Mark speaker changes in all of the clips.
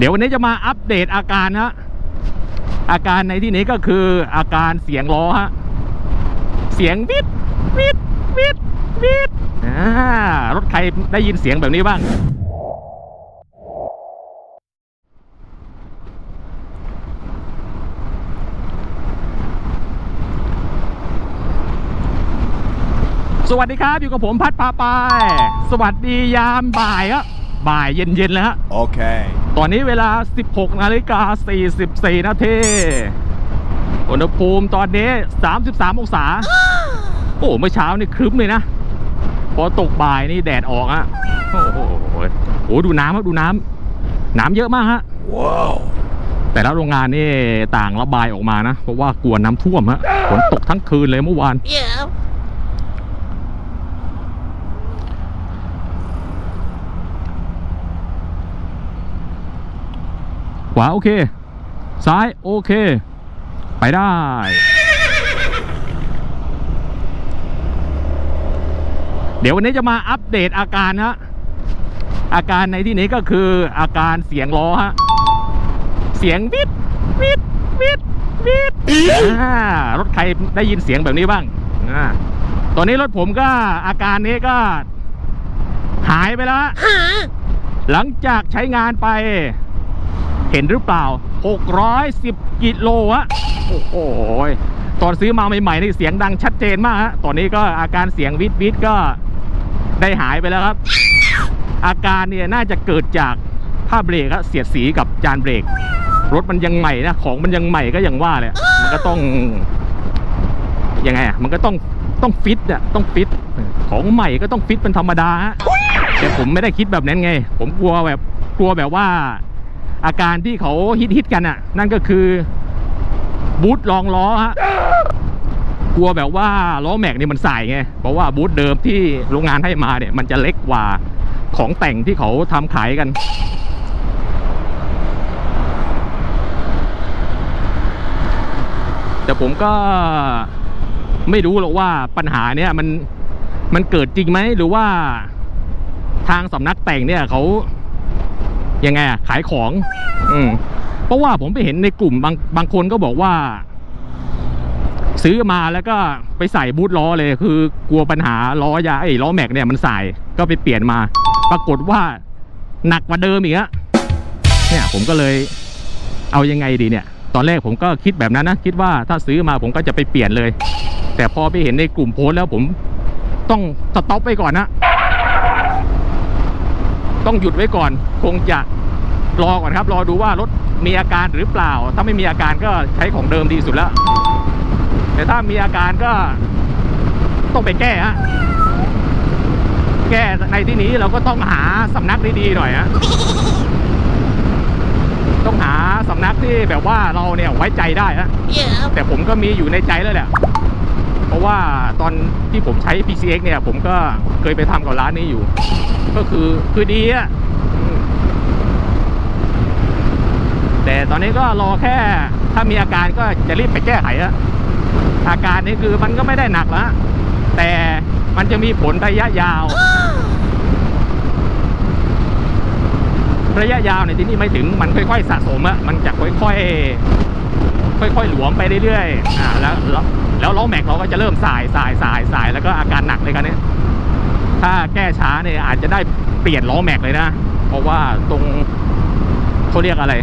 Speaker 1: เดี๋ยววันนี้จะมาอัปเดตอาการฮะอาการในที่นี้ก็คืออาการเสียงล้อฮะเสียงวิดวิดวิดวิดรถใครได้ยินเสียงแบบนี้บ้าง สวัสดีครับอยู่กับผมพัดพาไป สวัสดียามบ่ายครับบ่ายเย็นๆแล้วฮะ
Speaker 2: Okay.
Speaker 1: ต อนนี้เวลา 16นาฬิกา44นาทีอุณหภูมิตอนนี้ 33 องศา โอ้เมื่อเช้านี่ครึ้มเลยนะ พอตกบ่ายนี่แดดออกอะโอ้โหโอ้ดูน้ำครับดูน้ำน้ำเยอะมากฮะ
Speaker 2: Whoa.
Speaker 1: แต่ละโรงงานนี่ต่างระบายออกมานะ เพราะว่ากลัวน้ำท่วมฮะฝนตกทั้งคืนเลยเมื่อวาน วาโอเค ซ้ายโอเค ไปได้ เดี๋ยววันนี้จะมาอัปเดตอาการฮะอาการในที่นี้ก็คืออาการเสียงล้อฮะ เสียงวิดวิดวิดวิดอ่ารถใครได้ยินเสียงแบบนี้บ้างอ่าตอนนี้รถผมก็อาการนี้ก็ หายไปแล้วฮะ
Speaker 3: Huh?
Speaker 1: หลังจากใช้งานไป เห็นหรือเปล่า 610 กิโลฮะโอ้โหตอนซื้อมาใหม่ๆนี่เสียงดังชัดเจนมากฮะตอนนี้ก็อาการเสียงวิดวิดก็ได้หายไปแล้วครับ อาการเนี่ยน่าจะเกิดจากผ้าเบรกอะเสียดสีกับจานเบรก รถมันยังใหม่นะของมันยังใหม่ก็ยังว่าเลยมันก็ต้องยังไงอะมันก็ต้องต้องฟิตอะต้องฟิตของใหม่ก็ต้องฟิตเป็นธรรมดาฮะแต่ผมไม่ได้คิดแบบนั้นไง ผมกลัวแบบกลัวแบบว่า อาการที่เขาฮิตฮิตกันอะ นั่นก็คือบูทรองล้อฮะกลัวแบบว่าล้อแม็กนี่มันใส่ไงเพราะว่าบูทเดิมที่โรงงานให้มาเนี่ย มันจะเล็กกว่าของแต่งที่เขาทำขายกันแต่ผมก็ไม่รู้หรอกว่าปัญหาเนี่ยมันมันเกิดจริงไหมหรือว่าทางสำนักแต่งเนี่ยเขา ยังไงอะขายของ อืมเพราะว่าผมไปเห็นในกลุ่มบางบางคนก็บอกว่า ซื้อมาแล้วก็ไปใส่บูทล้อเลย คือกลัวปัญหาล้อยาไอ้ล้อแม็กเนี่ยมันใส่ก็ไปเปลี่ยนมา ปรากฏว่าหนักกว่าเดิมอีกอะเนี่ยผมก็เลยเอายังไงดีเนี่ย ตอนแรกผมก็คิดแบบนั้นนะคิดว่าถ้าซื้อมาผมก็จะไปเปลี่ยนเลย แต่พอไปเห็นในกลุ่มโพสต์แล้วผมต้องสต็อปไว้ก่อนนะ ต้องหยุดไว้ก่อน คงจะรอก่อนครับ รอดูว่ารถมีอาการหรือเปล่า ถ้าไม่มีอาการก็ใช้ของเดิมดีสุดแล้ว แต่ถ้ามีอาการก็ต้องไปแก้ฮะแก้ในที่นี้เราก็ต้องหาสำนักดีๆหน่อยฮะต้องหาสำนักที่แบบว่าเราเนี่ยไว้ใจได้ฮะ
Speaker 3: Yeah.
Speaker 1: แต่ผมก็มีอยู่ในใจแล้วแหละ เพราะว่าตอนที่ผมใช้ PCX เนี่ย ผมก็เคยไปทำกับร้านนี้อยู่ ก็คือคือดีอะแต่ตอนนี้ก็รอแค่ถ้ามีอาการก็จะรีบไปแก้ไขอะอาการนี้คือมันก็ไม่ได้หนักแล้วแต่มันจะมีผลระยะยาว ระยะยาวในที่นี่ไม่ถึงมันค่อยๆ สะสมอะมันจะค่อยๆค่อยๆหลวมไปเรื่อยๆอ่าแล้ว แล้วล้อแม็กเราก็จะเริ่มสายสายสายสายแล้วก็อาการหนักเลยกันเนี่ยถ้าแก้ช้าเนี่ยอาจจะได้เปลี่ยนล้อแม็กเลยนะ เพราะว่าตรงเขาเรียกอะไร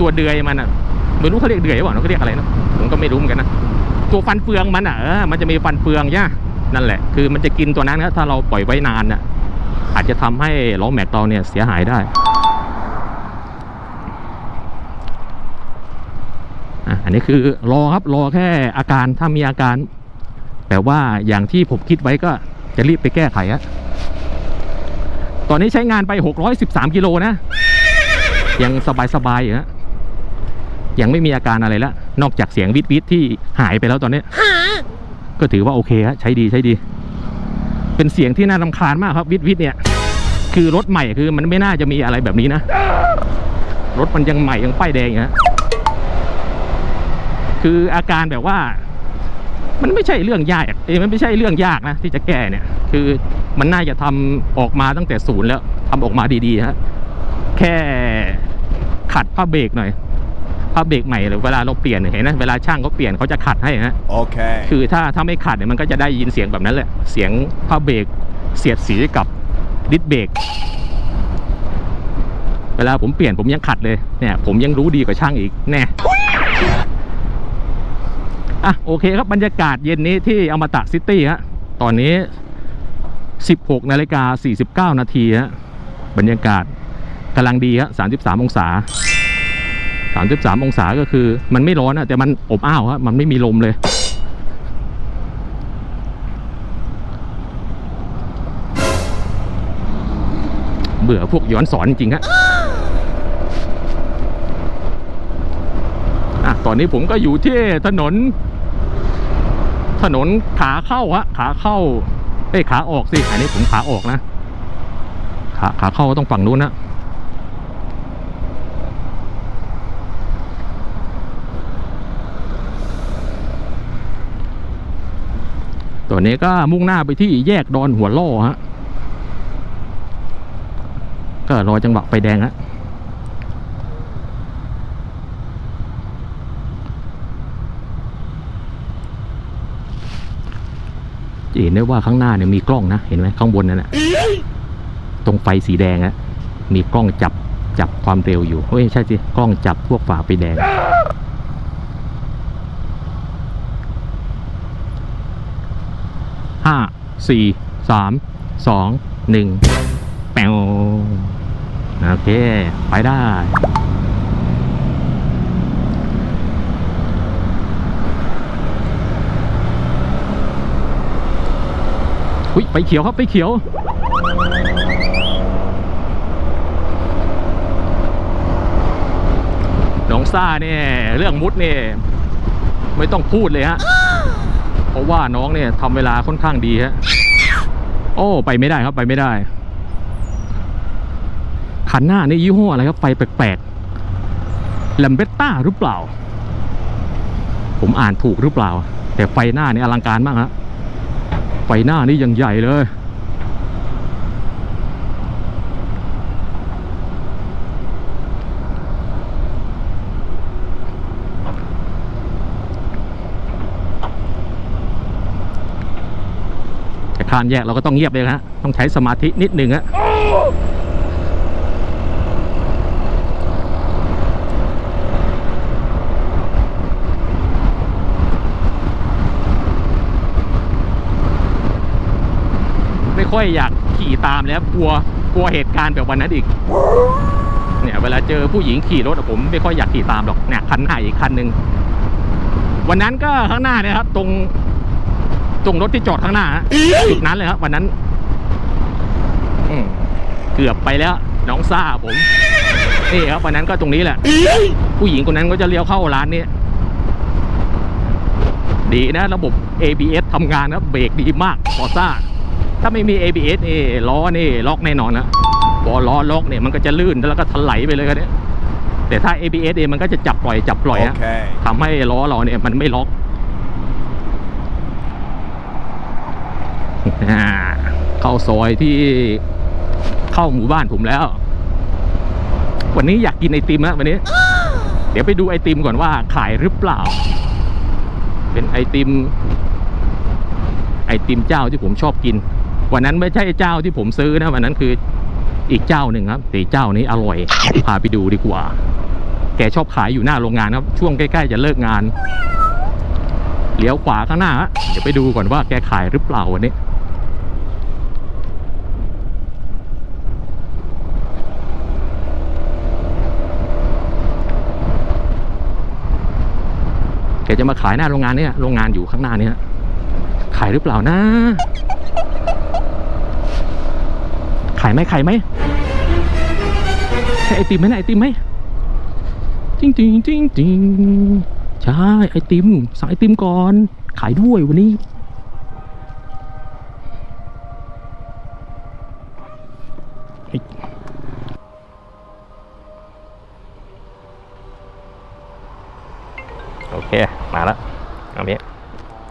Speaker 1: ตัวเดือยมันอะไม่รู้เขาเรียกเดือยหรือเปล่าเขาเรียกอะไรนะผมก็ไม่รู้เหมือนกันนะตัวฟันเฟืองมันอะเออมันจะมีฟันเฟืองใช่ไหมนั่นแหละ คือมันจะกินตัวนั้นนะถ้าเราปล่อยไว้นานน่ะอาจจะทำให้ล้อแม็กเราเนี่ยเสียหายได้ อะอั นนี้คือรอครับรอแค่อาการถ้ามีอาการ แต่ว่าอย่างที่ผมคิดไว้ก็จะรีบไปแก้ไขอะตอนนี้ใช้งานไป 613 กิโลนะ ยังสบายๆอยู่ฮะยังไม่มีอาการอะไรแล้วนอกจากเสียงวิดวิดที่หายไปแล้วตอนนี้ก็ถือว่าโอเคฮะใช้ดีใช้ดี เป็นเสียงที่น่ารำคาญมากครับวิดวิดเนี่ยคือรถใหม่คือมันไม่น่าจะมีอะไรแบบนี้นะ รถมันยังใหม่ยังป้ายแดงอยู่ฮะ คืออาการแบบว่า มันไม่ใช่เรื่องยากเอ้ยมันไม่ใช่เรื่องยากนะที่จะแก้เนี่ย คือมันน่าจะทำออกมาตั้งแต่ศูนย์แล้วทำออกมาดีๆฮะแค่ขัดผ้าเบรกหน่อยผ้าเบรกใหม่หรือเวลาเราเปลี่ยนเห็นไหมเวลาช่างเขาเปลี่ยนเขาจะขัดให้ฮะ
Speaker 2: Okay.
Speaker 1: คือถ้าถ้าไม่ขัดเนี่ยมันก็จะได้ยินเสียงแบบนั้นแหละเสียงผ้าเบรกเสียดสีกับดิสเบรกเวลาผมเปลี่ยนผมยังขัดเลยเนี่ย ผมยังรู้ดีกว่าช่างอีกแน่ อะโอเคครับบรรยากาศเย็นนี้ที่อมตะซิตี้ฮะตอนนี้ 16นาฬิกา49 นาทีฮะบรรยากาศกำลังดีฮะ33 องศา 33 องศาก็คือ มันไม่ร้อนอะแต่มันอบอ้าวฮะมันไม่มีลมเลยเบื่อพวกย้อนสอนจริงฮะอะตอนนี้ผมก็อยู่ที่ถนน ถนนขาเข้าฮะขาเข้าเอ้ยขาออกสิอันนี้ผมขาออกนะขาขาเข้าก็ต้องฝั่งนู้นนะตัวนี้ก็มุ่งหน้าไปที่แยกดอนหัวล่อฮะก็รอจังหวะไฟแดงฮะ เห็นได้ว่าข้างหน้าเนี่ยมีกล้องนะ เห็นไหมข้างบนนั่นแหะตรงไฟสีแดงอะมีกล้องจับจับความเร็วอยู่เฮ้ยใช่สิกล้องจับพวกฝ่าไฟแดง ห้า สี่ สาม สอง หนึ่ง แปวโอเค ไปได้ อุ้ยไฟเขียวครับไฟเขียว น้องซ่าเนี่ยเรื่องมุดเนี่ยไม่ต้องพูดเลยฮะ เพราะว่าน้องเนี่ยทำเวลาค่อนข้างดีฮะ โอ้ไปไม่ได้ครับไปไม่ได้คันหน้านี่ยี่ห้ออะไรครับไฟแปลกๆแลมเบตต้าหรือเปล่า ผมอ่านถูกหรือเปล่า แต่ไฟหน้านี่อลังการมากฮะ ไฟหน้านี่ยังใหญ่เลยแต่ข้ามแยกเราก็ต้องเงียบเลยฮะต้องใช้สมาธินิดนึงฮะ ไม่ ค่อยอยากขี่ตามแล้วกลัวกลัวเหตุการณ์แบบวันนั้นอีก เนี่ยเวลาเจอผู้หญิงขี่รถอะผมไม่ค่อยอยากขี่ตามหรอกเนี่ยคันหน้าอีกคันหนึ่งวันนั้นก็ข้างหน้าเนี่ยครับ ตรง ตรงรถที่จอดข้างหน้าจุดนั้นเลยครับวันนั้นเกือบไปแล้ว น้องซ่าผมนี่ครับวันนั้นก็ตรงนี้แหละ ผู้หญิงคนนั้นก็จะเลี้ยวเข้าร้านนี้ดีนะ ระบบ ABS ทำงานนะเบรกดีมากฟอซ่า ถ้าไม่มี ABS นี่ล้อนี่ล็อกแน่นอนนะพอล้อล็อกเนี่ยมันก็จะลื่นแล้วก็ถลายไปเลยครับเนี่ยแต่ถ้า ABS เองมันก็จะจับปล่อยจับปล่อยนะ
Speaker 2: Okay.
Speaker 1: ทำให้ล้อเราเนี่ยมันไม่ล็อกอ่าเข้าซอยที่เข้าหมู่บ้านผมแล้ว วันนี้อยากกินไอติมนะวันนี้ เดี๋ยวไปดูไอติมก่อนว่าขายหรือเปล่า เป็นไอติม ไอติมเจ้าที่ผมชอบกิน วันนั้นไม่ใช่เจ้าที่ผมซื้อนะวันนั้นคืออีกเจ้าหนึ่งครับแต่เจ้านี้อร่อยพาไปดูดีกว่า แกชอบขายอยู่หน้าโรงงานครับ ช่วงใกล้ๆจะเลิกงานเลี้ยวขวาข้างหน้าเดี๋ยวไปดูก่อนว่าแกขายหรือเปล่าวันนี้แกจะมาขายหน้าโรงงานเนี่ยโรงงานอยู่ข้างหน้าเนี่ยขายหรือเปล่านะ ขายไหมขายไหมใช่ไอติมไหมไอติมไหมจริงจริงจริงจริงใช่ไอติมสั่งไอติมก่อน ขายด้วยวันนี้โอเค มาแล้วเอาเนี้ย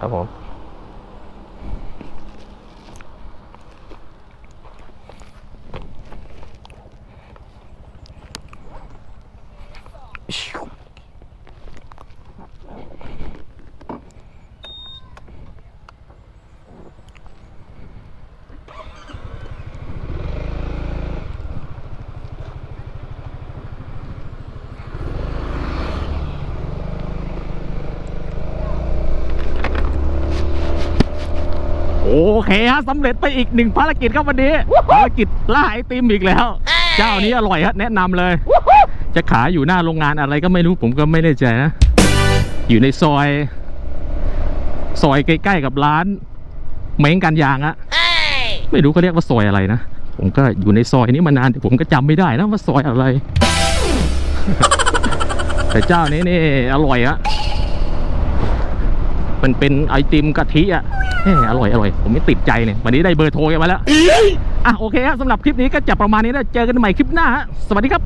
Speaker 1: ครับผม เคฮะสำเร็จไปอีกหนึ่งภารกิจครับวันนี้ภารกิจล่าไอติมอีกแล้ว เจ้านี้อร่อยฮะแนะนำเลย จะขายอยู่หน้าโรงงานอะไรก็ไม่รู้ผมก็ไม่แน่ใจนะอยู่ในซอย ซอยใกล้ๆกับร้านเม้งกันยางอะไม่รู้เขาเรียกว่าซอยอะไรนะผมก็อยู่ในซอยนี้มานานแต่ผมก็จำไม่ได้นะว่าซอยอะไร แต่เจ้านี้นี่อร่อยอะมันเป็นไอติมกะทิอะแหม อร่อยอร่อย ผมไม่ติดใจเนี่ยวันนี้ได้เบอร์โทรกันมาแล้วอะโอเคครับสำหรับคลิปนี้ก็จะประมาณนี้นะเจอกันใหม่คลิปหน้าฮะสวัสดีครับ